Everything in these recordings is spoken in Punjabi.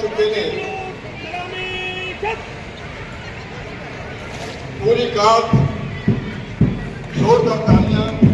ਚੁੱਕੇ ਨੇ। ਪੂਰੀ ਕਾਤ ਜ਼ੋਰਦਾਰ ਤਾਲੀਆਂ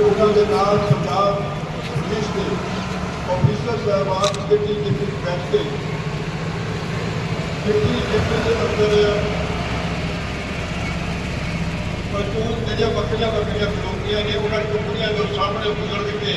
ਜੋ ਉਹਨਾਂ ਦੇ ਨਾਲ ਸਰਕਾਰ ਪੁਲਿਸ ਦੇ ਆਫੀਸਰ ਸਾਹਿਬਾਨ ਕਿੱਟੀ ਕਿੱਟੀ ਬੈਠ ਕੇ। ਕਿੱਟੀ ਕਿੱਟੀ ਦੇ ਅੰਦਰ ਮਜ਼ਦੂਰ ਜਿਹੜੀਆਂ ਬੱਕਰੀਆਂ ਬੱਕਰੀਆਂ ਖਲੋਤੀਆਂ ਨੇ, ਉਹਨਾਂ ਨੂੰ ਕੁੜੀਆਂ ਸਾਹਮਣੇ ਗੁਜ਼ਰ ਕੇ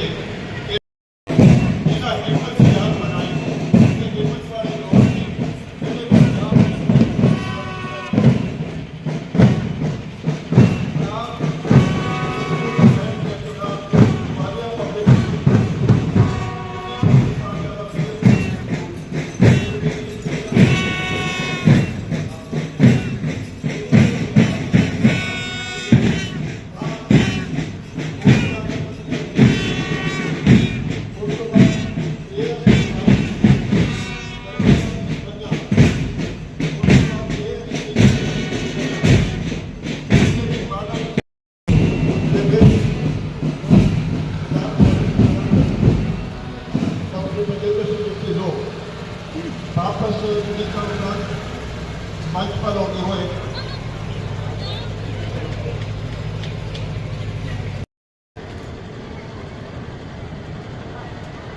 ਵਾਪਸ ਜਿਹੜੀ ਕੰਮ ਮੰਚ ਪਰ ਆਉਂਦੇ ਹੋਏ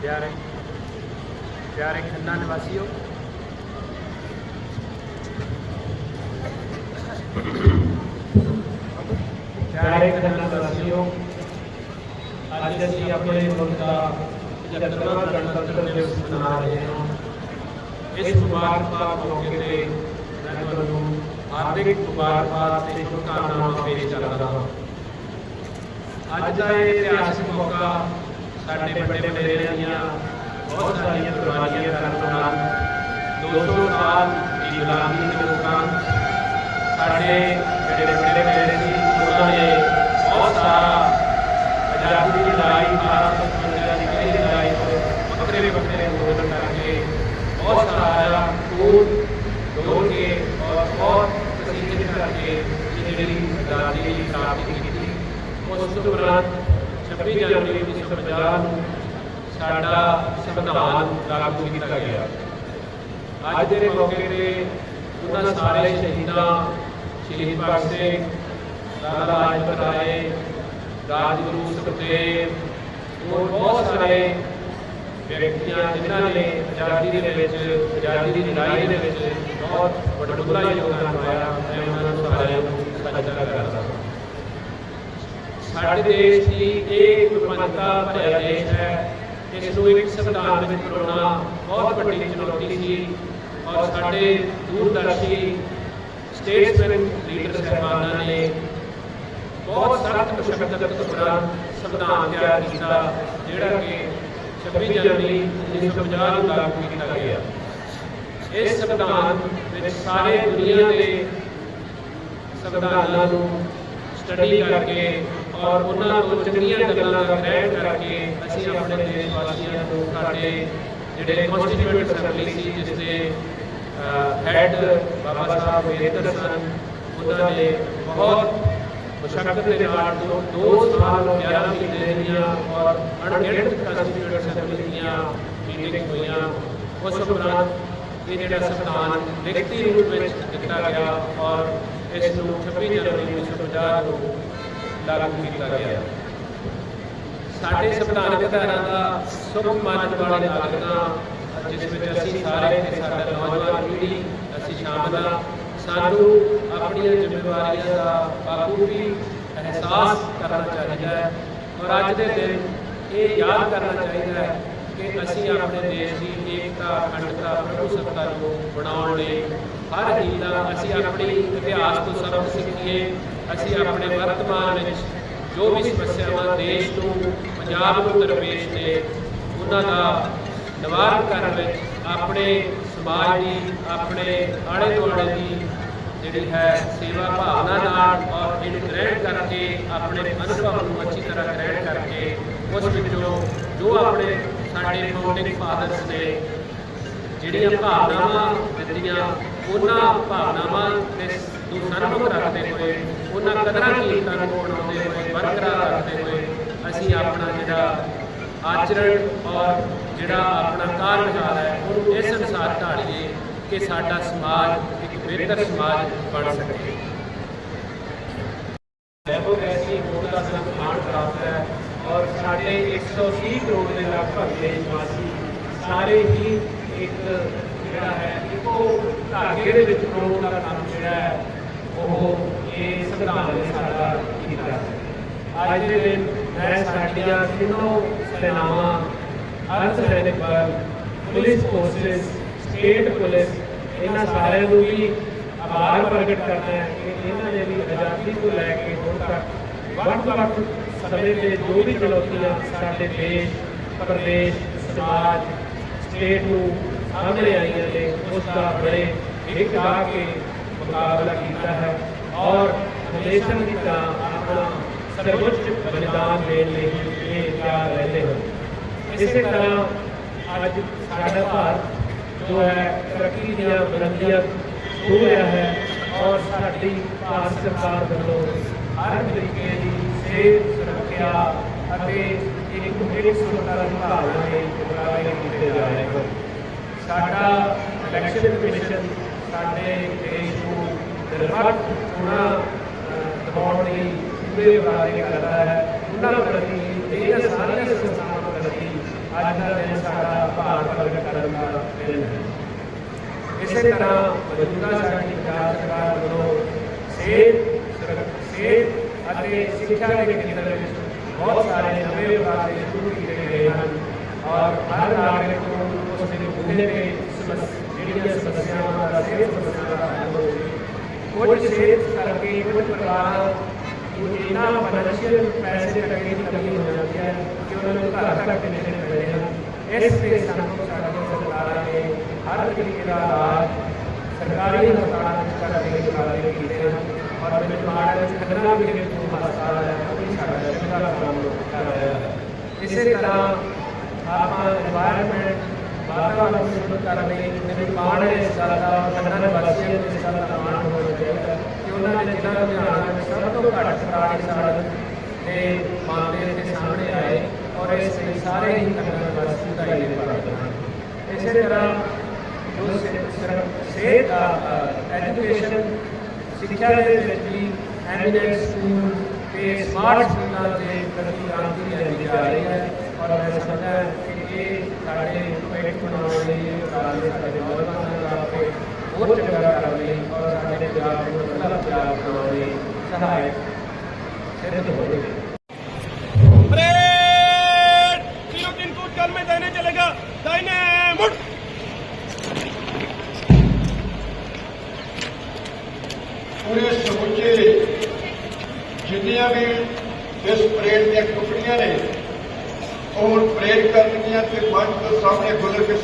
ਪਿਆਰੇ ਪਿਆਰੇ ਖੰਨਾ ਨਿਵਾਸੀਓ ਪਿਆਰੇ ਖੰਨਾ ਨਿਵਾਸੀਓ ਅੱਜ ਅਸੀਂ ਆਪਣੇ ਮੁਲਕ ਦਾ 75ਵਾਂ ਗਣਤੰਤਰ ਦਿਵਸ ਮਨਾ ਰਹੇ ਹਾਂ ਇਸ ਮੁਬਾਰਕਬਾਦ ਮੌਕੇ ਤੇ ਮੈਂ ਤੁਹਾਨੂੰ ਹਾਰਦਿਕ ਮੁਬਾਰਕਬਾਦ ਤੇ ਸ਼ੁਭਕਾਮਨਾਵਾਂ ਪੇਸ਼ ਕਰਦਾ ਹਾਂ ਅੱਜ ਦਾ ਇਹ ਇਤਿਹਾਸਕ ਮੌਕਾ ਸਾਡੇ ਵੱਡੇ ਵਡੇਰਿਆਂ ਦੀਆਂ ਬਹੁਤ ਸਾਰੀਆਂ ਕੁਰਬਾਨੀਆਂ ਕਰਨ ਨਾਲ 200 ਸਾਲ ਦੀ ਗੁਲਾਮੀ ਦੇ ਦੌਰਾਨ ਸਾਡੇ ਜਿਹੜੇ ਵੱਡੇ ਵਡੇਰੇ ਸੀ ਉਹਨਾਂ ਨੇ ਬਹੁਤ ਸਾਰਾ ਆਜ਼ਾਦੀ ਦੀ ਲੜਾਈ ਭਾਰਤ ਪੰਜਾਬ ਦੀ ਕਈ ਲੜਾਈ ਤੋਂ ਵੱਖਰੇ ਵੱਖਰੇ ਅੰਦੋਲਨ ਕਰਕੇ ਬਹੁਤ ਸਾਰਾ ਖੂਨ ਡੋਲ ਕੇ ਔਰ ਬਹੁਤ ਪਸੀਨੇ ਕਰਕੇ ਇਹ ਜਿਹੜੀ ਦੀ ਪ੍ਰਾਪਤੀ ਕੀਤੀ। ਉਸ ਤੋਂ ਉਪਰੰਤ 26 ਜਨਵਰੀ 1950 ਨੂੰ ਸਾਡਾ ਸੰਵਿਧਾਨ ਲਾਗੂ ਕੀਤਾ ਗਿਆ। ਅੱਜ ਦੇ ਮੌਕੇ ਤੇ ਉਹਨਾਂ ਸਾਰੇ ਸ਼ਹੀਦਾਂ ਸ਼ਹੀਦ ਭਗਤ ਸਿੰਘ ਲਾਲਾ ਲਾਜਪਤ ਰਾਏ, ਰਾਜਗੁਰੂ ਸੁਖਦੇਵ, ਹੋਰ ਬਹੁਤ ਸਾਰੇ ਵਿਅਕਤੀਆਂ ਜਿਨ੍ਹਾਂ ਨੇ ਆਜ਼ਾਦੀ ਦੇ ਵਿੱਚ, ਆਜ਼ਾਦੀ ਦੀ ਲੜਾਈ ਦੇ ਵਿੱਚ ਬਹੁਤ ਵੱਡਾ ਯੋਗਦਾਨ ਪਾਇਆ, ਮੈਂ ਉਹਨਾਂ ਨੂੰ ਸਾਰਿਆਂ ਨੂੰ ਸਜਦਾ ਕਰਦਾ। ਸਾਡੇ ਦੇਸ਼ ਦੀ ਇਹ ਵਿਭਿੰਨਤਾ ਭਰਿਆ ਦੇਸ਼ ਹੈ ਇਸ ਨੂੰ ਇੱਕ ਸੰਵਿਧਾਨ ਵਿੱਚ ਪਰੋਣਾ ਬਹੁਤ ਵੱਡੀ ਚੁਣੌਤੀ ਸੀ ਔਰ ਸਾਡੇ ਦੂਰਦਰਸ਼ੀ ਸਟੇਟਸਮੈਨ ਲੀਡਰ ਸਾਹਿਬਾਨਾਂ ਨੇ ਬਹੁਤ ਸਖਤ ਮੁਸ਼ਕਲ ਤੋਂ ਉਪਰੰਤ ਸੰਵਿਧਾਨ ਤਿਆਰ ਕੀਤਾ, ਜਿਹੜਾ ਕਿ 26 ਜਨਵਰੀ 1950 ਨੂੰ ਲਾਗੂ ਕੀਤਾ ਗਿਆ। ਇਸ ਸੰਵਿਧਾਨ ਵਿੱਚ ਸਾਰੇ ਦੁਨੀਆ ਦੇ ਸੰਵਿਧਾਨਾਂ ਨੂੰ ਸਟੱਡੀ ਕਰਕੇ ਔਰ ਉਹਨਾਂ ਤੋਂ ਚੰਗੀਆਂ ਗੱਲਾਂ ਦਾ ਗ੍ਰਹਿਣ ਕਰਕੇ ਅਸੀਂ ਆਪਣੇ ਦੇਸ਼ ਵਾਸੀਆਂ ਨੂੰ ਸਾਡੇ ਜਿਹੜੇ ਕਨਸਟੀਟਿਊਟ ਅਸੈਂਬਲੀ ਸੀ ਜਿਸ ਦੇ ਹੈਡ ਬਾਬਾ ਸਾਹਿਬ ਅੰਬੇਦਕਰ ਸਨ, ਉਹਨਾਂ ਨੇ ਬਹੁਤ ਮੁਸ਼ਕਲ ਦੇ ਨਾਲ ਦੋ ਦੋ ਸਾਲ 11 ਮਹੀਨੇ ਦੀਆਂ ਔਰ ਅਣਗਿਣਤ ਕਨਸਟੀਟਿਊਟ ਅਸੈਂਬਲੀ ਦੀਆਂ ਮੀਟਿੰਗ ਹੋਈਆਂ। ਉਸ ਉਪਰੰਤ ਇਹ ਜਿਹੜਾ ਸੰਵਿਧਾਨ ਲਿਖਤੀ ਰੂਪ ਵਿੱਚ ਦਿੱਤਾ ਗਿਆ ਔਰ ਇਸ ਨੂੰ 26 ਜਨਵਰੀ 1950 ਨੂੰ ਲਾਗੂ ਕੀਤਾ ਗਿਆ। ਸਾਡੇ ਸੰਵਿਧਾਨਕ ਧਾਰਾ ਦਾ ਸੁਖ ਮੰਨਣ ਵਾਲੇ ਨਾਗਰਿਕਾਂ ਜਿਸ ਵਿੱਚ ਅਸੀਂ ਸਾਰੇ ਤੇ ਸਾਡਾ ਨੌਜਵਾਨ ਪੀੜ੍ਹੀ, ਅਸੀਂ ਸ਼ਾਮਲ ਹਾਂ, ਸਾਨੂੰ ਆਪਣੀਆਂ ਜ਼ਿੰਮੇਵਾਰੀਆਂ ਦਾ ਬਾਖੂਬੀ ਅਹਿਸਾਸ ਕਰਨਾ ਚਾਹੀਦਾ ਹੈ। ਔਰ ਅੱਜ ਦੇ ਦਿਨ ਇਹ ਯਾਦ ਕਰਨਾ ਚਾਹੀਦਾ ਹੈ ਕਿ ਅਸੀਂ ਆਪਣੇ ਦੇਸ਼ ਦੀ ਏਕਤਾ, ਅਖੰਡਤਾ ਪ੍ਰਭੂ ਸੱਤਾ ਨੂੰ ਬਣਾਉਣ ਲਈ ਹਰ ਹੀਲਾ ਅਸੀਂ ਆਪਣੀ ਇਤਿਹਾਸ ਤੋਂ ਸਬਕ ਸਿੱਖੀਏ। ਅਸੀਂ ਆਪਣੇ ਵਰਤਮਾਨ ਵਿੱਚ ਜੋ ਵੀ ਸਮੱਸਿਆਵਾਂ ਦੇਸ਼ ਨੂੰ ਪੰਜਾਬ ਨੂੰ ਦਰਪੇਸ਼ ਨੇ ਉਹਨਾਂ ਦਾ ਨਿਵਾਰਨ ਕਰਨ ਵਿੱਚ ਆਪਣੇ ਸਮਾਜ ਦੀ, ਆਪਣੇ ਆਲੇ ਦੁਆਲੇ ਦੀ ਜਿਹੜੀ ਹੈ ਸੇਵਾ ਭਾਵਨਾ ਨਾਲ ਔਰ ਇਹਨੂੰ ਗ੍ਰਹਿਣ ਕਰਕੇ, ਆਪਣੇ ਅਨੁਭਵ ਨੂੰ ਅੱਛੀ ਤਰ੍ਹਾਂ ਗ੍ਰਹਿਣ ਕਰਕੇ, ਉਸ ਵਿੱਚੋਂ ਜੋ ਆਪਣੇ ਸਾਡੇ ਫਾਊਂਡਿੰਗ ਫਾਦਰਸ ਨੇ ਜਿਹੜੀਆਂ ਭਾਵਨਾਵਾਂ ਦਿੱਤੀਆਂ, ਉਹਨਾਂ ਭਾਵਨਾਵਾਂ ਦੇ ਨੂੰ ਸਨਮੁਖ ਰੱਖਦੇ ਹੋਏ, ਉਹਨਾਂ ਕਦਰਾਂ ਕੀਮਤਾਂ ਨੂੰ ਬਣਾਉਂਦੇ ਹੋਏ, ਬਰਕਰਾਰ ਰੱਖਦੇ ਹੋਏ ਅਸੀਂ ਆਪਣਾ ਜਿਹੜਾ ਆਚਰਣ ਔਰ ਜਿਹੜਾ ਆਪਣਾ ਕਾਰ ਹੈ ਉਹਨੂੰ ਇਸ ਅਨੁਸਾਰ ਢਾਲੀਏ ਕਿ ਸਾਡਾ ਸਮਾਜ ਇੱਕ ਬਿਹਤਰ ਸਮਾਜ ਬਣ ਸਕੇ ਲੈਬੋ ਐਸੀ ਹੋਣ ਦਾ ਸਾਨੂੰ ਮਾਣ ਪ੍ਰਾਪਤ ਹੈ ਔਰ ਸਾਡੇ 130 ਕਰੋੜ ਦੇ ਲਗਭਗ ਦੇਸ਼ ਵਾਸੀ ਸਾਰੇ ਹੀ ਇੱਕ ਜਿਹੜਾ ਹੈ, ਇੱਕੋ ਧਾਗੇ ਦੇ ਵਿੱਚ ਪਰੋਣ ਦਾ ਕੰਮ ਜਿਹੜਾ ਹੈ, ਉਹ ਇਹ ਸੰਵਿਧਾਨ ਨੇ ਸਾਡਾ ਕੀਤਾ ਅੱਜ ਦੇ ਦਿਨ ਮੈਂ ਸਾਡੀਆਂ ਤਿੰਨੋਂ ਸੈਨਾਵਾਂ, ਅਰਧ ਸੈਨਿਕ ਬਲ, ਪੁਲਿਸ ਫੋਰਸਸ ਸਟੇਟ ਪੁਲਿਸ, ਇਹਨਾਂ ਸਾਰਿਆਂ ਨੂੰ ਵੀ ਆਭਾਰ ਪ੍ਰਗਟ ਕਰਨਾ ਹੈ ਕਿ ਇਹਨਾਂ ਨੇ ਵੀ ਆਜ਼ਾਦੀ ਤੋਂ ਲੈ ਕੇ ਹੁਣ ਤੱਕ ਵੱਖ-ਵੱਖ ਸਮੇਂ ਤੇ ਜੋ ਵੀ ਚੁਣੌਤੀਆਂ ਸਾਡੇ ਦੇਸ਼, ਪ੍ਰਦੇਸ਼, ਸਮਾਜ ਸਟੇਟ ਨੂੰ ਸਾਹਮਣੇ ਆਈਆਂ ਨੇ, ਉਸ ਦਾ ਬੜੇ ਇੱਕ ਗਾ ਕੇ ਮੁਕਾਬਲਾ ਕੀਤਾ ਹੈ ਔਰ ਹਮੇਸ਼ਾ ਦੀ ਤਰ੍ਹਾਂ ਆਪਣਾ ਸਰਵੋੱਚ ਬਲਿਦਾਨ ਦੇਣ ਲਈ ਇਹ ਤਿਆਰ ਰਹਿੰਦੇ ਹਨ। ਇਸੇ ਤਰ੍ਹਾਂ ਅੱਜ ਸਾਡਾ ਭਾਰਤ ਜੋ ਹੈ, ਤਰੱਕੀ ਦੀਆਂ ਬੁਲੰਦੀਆਂ ਛੂਹ ਰਿਹਾ ਹੈ ਔਰ ਸਾਡੀ ਭਾਰਤ ਸਰਕਾਰ ਵੱਲੋਂ ਹਰ ਤਰੀਕੇ ਦੀ ਸਿਹਤ, ਸੁਰੱਖਿਆ ਅਤੇ ਇੱਕ ਇੱਕ ਸੁਰੱਖਿਆ ਦੀ ਭਾਵਨਾ ਦੇ ਉਪਰਾਲੇ ਕੀਤੇ ਜਾ ਰਹੇ ਹਨ। ਸਾਡਾ ਇਲੈਕਸ਼ਨ ਕਮਿਸ਼ਨ ਸਾਡੇ ਦੇਸ਼ ਨੂੰ ਨਿਰਪੱਖ ਚੋਣਾਂ ਅਹ, ਦਿਵਾਉਣ ਲਈ ਪੂਰੇ ਉਪਰਾਲੇ ਕਰਦਾ ਹੈ ਉਹਨਾਂ ਪ੍ਰਤੀ ਇਹਨਾਂ ਸਾਰੀਆਂ ਸੰਸਥਾਵਾਂ ਪ੍ਰਤੀ ਅੱਜ ਦਾ ਦਿਨ ਸਾਡਾ ਭਾਰ ਪ੍ਰਗਟ ਕਰਨ ਦਾ ਦਿਨ ਹੈ। ਇਸੇ ਤਰ੍ਹਾਂ ਮੌਜੂਦਾ ਸਾਡੀ ਪੰਜਾਬ ਸਰਕਾਰ ਵੱਲੋਂ ਸਿਹਤ ਸੁਰੱਖ- ਸਿਹਤ ਅਤੇ ਸਿੱਖਿਆ ਦੇ ਖੇਤਰ ਵਿੱਚ ਬਹੁਤ ਸਾਰੇ ਨਵੇਂ ਉਪਰਾਲੇ ਸ਼ੁਰੂ ਕੀਤੇ ਗਏ ਹਨ ਔਰ ਹਰ ਨਾਗਰਿਕ ਨੂੰ ਉਸ ਦੇ ਮੁੱਦੇ ਤੇ ਸਮੱਸ- ਜਿਹੜੀਆਂ ਸਮੱਸਿਆਵਾਂ ਦਾ ਸਿਹਤ ਸਮੱਸਿਆਵਾਂ ਦਾ ਹੱਲ ਹੋਵੇ ਕੁਝ ਸਿਹਤ ਕਰਕੇ ਕੁਝ ਪਰਿਵਾਰਾਂ ਨੂੰ ਇੰਨਾ ਫਾਈਨੈਂਸ਼ੀਅਲ ਪੈਸੇ ਤੱਕ ਦੀ ਕਮੀ ਹੋ ਜਾਂਦੀ ਹੈ ਕਿ ਉਹਨਾਂ ਨੂੰ ਘਰ ਤੱਕ ਨਹੀਂ ਮਿਲਦੇ ਹਨ ਇਸ ਤੇ ਸਾਨੂੰ ਸਾਡੀ ਸਰਕਾਰਾਂ ਨੇ ਹਰ ਤਰੀਕੇ ਦਾ ਇਲਾਜ ਸਰਕਾਰੀ ਹਸਪਤਾਲਾਂ ਵਿੱਚ ਕਰਨ ਦੇ ਉਪਰਾਲੇ ਕੀਤੇ ਹਨ ਔਰ ਬਿਮਾਰ ਵਿੱਚ ਖੰਨਾ ਵਿਖੇ ਜੋ ਹਸਪਤਾਲ ਹੈ ਉਹ ਵੀ ਸਾਡਾ ਚੰਗਾ ਕੰਮ ਕਰ ਰਿਹਾ ਹੈ इसी तरह आप एनवायरमेंट वातावरण शुद्ध करने ਨਿਰਮਾਣ ਦੇ ਸਾਦਾ ਉਹਨਾਂ ਵਾਸੀਆਂ ਦੇ ਸਾਦਾ ਨਿਰਮਾਣ ਹੋਣਾ ਚਾਹੀਦਾ ਕਿ ਉਹਨਾਂ ਦੇ ਜ਼ਿਲ੍ਹਾ ਲੁਧਿਆਣਾ ਵਿੱਚ ਸਭ ਤੋਂ ਘੱਟ ਪੁਰਾਣੀ ਸੜਕ ਦੇ ਮਾਮਲੇ ਦੇ ਸਾਹਮਣੇ ਆਏ ਔਰ ਇਸ ਸਾਰੇ ਹੀ ਕੰਨਾਂ ਵਾਸੀ ਦਾ ਇਹ ਪ੍ਰਾਪਤ ਇਸੇ ਤਰ੍ਹਾਂ ਜੋ ਸਿਹਤ ਐਜੂਕੇਸ਼ਨ ਸਿੱਖਿਆ ਦੇ ਵਿੱਚ ਵੀ ਐਮੀਨੈਂਟ ਸਕੂਲ ਤੇ ਸਮਾਰਟ ਸਕੂਲਾਂ ਦੇ ਪ੍ਰਤੀ ਕ੍ਰਾਂਤੀ ਲਿਆਂਦੀ ਜਾ ਰਹੀ ਹੈ ਔਰ ਮੈਂ ਸਮਝਦਾ ਹਾਂ ਕਿ ਇਹ ਸਾਡੇ ਭਵਿੱਖ ਬਣਾਉਣ ਲਈ ਇਹ ਉਪਰਾਲੇ ਸਾਡੇ ਨੌਜਵਾਨਾਂ ਦਾ ਆਪੇ ਹੋਰ ਚੰਗਾ ਕਰਨ ਲਈ ਔਰ ਸਾਡੇ ਪੰਜਾਬ ਨੂੰ ਅਗਲਾ ਪੰਜਾਬ ਬਣਾਉਣ ਲਈ ਸਹਾਇਕ ਸਿੱਧ ਹੋਣਗੇ ਇਸ ਪਰੇਡ ਦੀਆਂ ਟੁਕੜੀਆਂ ਨੇ। ਉਹ ਹੁਣ ਪਰੇਡ ਕਰਨਗੀਆਂ ਤੇ ਮੰਚ ਦੇ ਸਾਹਮਣੇ ਖੁੱਲ੍ਹ ਕੇ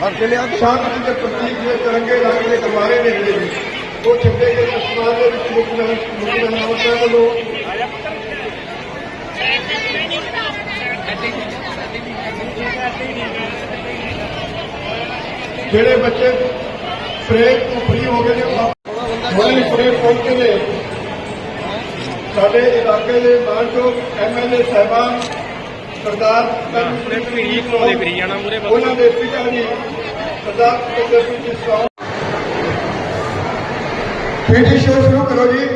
ਸਮਾਰੋਹ ਵਿੱਚ ਸ਼ਾਂਤੀ ਦੇ ਪ੍ਰਤੀਕ ਦੇ ਤਿਰੰਗੇ ਰੰਗ ਦੇ ਗੁਬਾਰੇ ਨੇ ਜਿਹੜੇ ਨੇ, ਉਹ ਛੱਡੇ ਗਏ ਅਸਮਾਨ ਦੇ ਵਿੱਚ ਮੁੱਖ ਨਾਲ ਮੁੱਖ ਨਾਲ ਸਾਹਿਬ ਵੱਲੋਂ ਜਿਹੜੇ ਬੱਚੇ ਫਰੇਜ ਤੋਂ ਫ੍ਰੀ ਹੋ ਗਏ ਨੇ ਉਹ ਹੁਣੇ ਫਰੇਜ ਪਹੁੰਚੇ ਨੇ ਸਾਡੇ ਇਲਾਕੇ ਦੇ ਮਾਨਯੋਗ ਐਮਐਲਏ ਸਾਹਿਬਾਨ ਸਰਦਾਰ ਉਹਨਾਂ ਦੇ ਪਿਤਾ ਜੀ ਸਰਦਾਰ ਕੁਲਦੀਪ ਸਿੰਘ ਸੌ ਪੀਟੀ ਸ਼ੋ ਸ਼ੁਰੂ ਕਰੋ ਜੀ।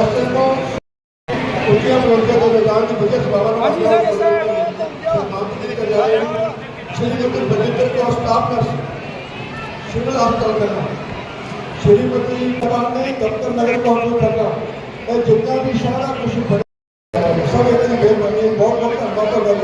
ਐਸਐਮਓ ਉਜਿਆ ਪ੍ਰੋਜੈਕਟ ਦੇ ਵਿਧਾਨ ਦੀ ਵਿਜੇ ਸਭਾ ਨੂੰ ਹਾਂਜੀ ਸਰ, ਸਰ। ਸਨਮਾਨਿਤ ਕੀਤਾ ਜਾਏਗਾ Shri doctor Bajinder Kaur staff nurse civil ਹਸਪਤਾਲ ਕਰਨਾ ਸ਼੍ਰੀਮਤੀ ਪ੍ਰਧਾਨ ਨੇ ਦਫ਼ਤਰ ਨਗਰ ਕੌਂਸਲ ਕਰਨਾ ਇਹ ਜਿੰਨਾ ਵੀ ਸਾਰਾ ਕੁਝ ਬਣਿਆ ਸਭ ਇਹਨਾਂ ਦੀ ਮਿਹਰਬਾਨੀ ਹੈ। ਬਹੁਤ ਬਹੁਤ ਧੰਨਵਾਦ ਤੁਹਾਡਾ